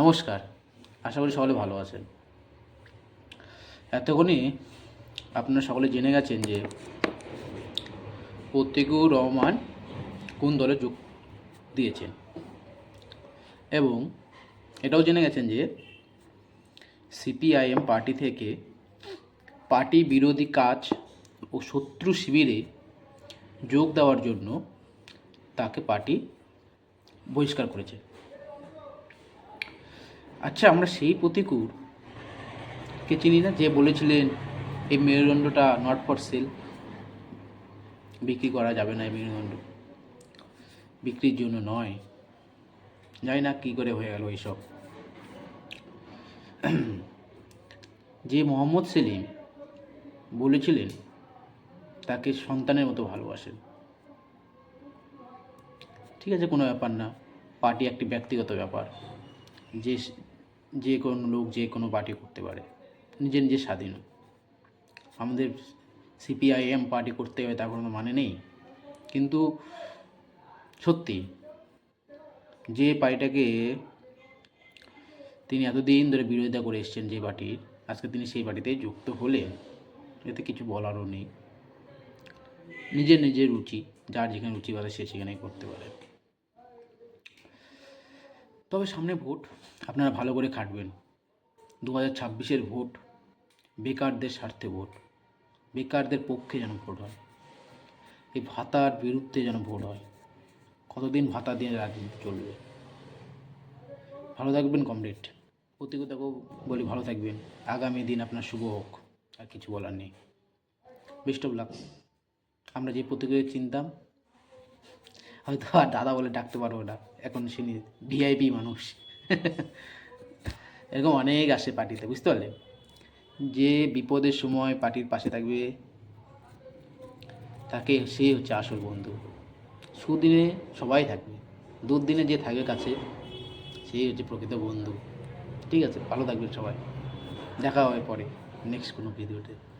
নমস্কার, আশা করি সকলে ভালো আছেন। এতক্ষণই আপনারা সকলে জেনে গেছেন যে প্রত্যেকুর রহমান কোন দলে যোগ দিয়েছেন। এবং এটাও জেনে গেছেন যে সিপিআইএম পার্টি থেকে পার্টি বিরোধী কাজ ও শত্রু শিবিরে যোগ দেওয়ার জন্য তাকে পার্টি বহিষ্কার করেছে। আচ্ছা আমরা সেই প্রতিকূর কে চিনি না? যে বলেছিলেন, এই মেরুদণ্ডটা নট ফর সেল বিক্রি করা যাবে না এই মেরুদণ্ড। বিক্রির জন্য নয়। জানি না কী করে হয়ে গেল এইসব। যে মোহাম্মদ সেলিম বলেছিলেন, তাকে সন্তানের মতো ভালোবাসেন। ঠিক আছে, কোনো ব্যাপার না। পার্টি একটি ব্যক্তিগত ব্যাপার। যে যে কোনো লোক যে কোনো পার্টি করতে পারে। নিজের নিজের স্বাধীন। আমাদের সিপিআইএম পার্টি করতে হবে তার কোনো মানে নেই। কিন্তু সত্যি, যে পার্টিটাকে তিনি এতদিন ধরে বিরোধিতা করে এসছেন যে পার্টির আজকে তিনি সেই পার্টিতে যুক্ত হলেন, এতে কিছু বলারও নেই। নিজের নিজের রুচি, যার যেখানে রুচি বাড়ে সে সেখানেই করতে পারে। তবে সামনে ভোট, আপনারা ভালো করে খাটবেন দু হাজার ছাব্বিশের ভোট, বেকারদের স্বার্থে ভোট, বেকারদের পক্ষে যেন ভোট হয়। এই ভাতার বিরুদ্ধে যেন ভোট হয়। কতদিন ভাতা দিয়ে রাজনীতি চলবে? ভালো থাকবেন, কমরেড। প্রতিকতাকেও বলি ভালো থাকবেন। আগামী দিন আপনার শুভ হোক, আর কিছু বলার নেই। Best of luck. আমরা যে প্রতিকূলে চিনতাম হয়তো আর দাদা বলে ডাকতে পারব না। এখন সে ভিআইপি মানুষ। এরকম অনেক আসে পার্টিতে, বুঝতে পারলে? যে বিপদের সময় পার্টির পাশে থাকবে, তাকে সে হচ্ছে আসল বন্ধু। সুদিনে সবাই থাকবে। দুর্দিনে যে থাকবে কাছে সেই হচ্ছে প্রকৃত বন্ধু। ঠিক আছে, ভালো থাকবেন সবাই। দেখা হবে পরে নেক্সট কোনো ভিডিওতে।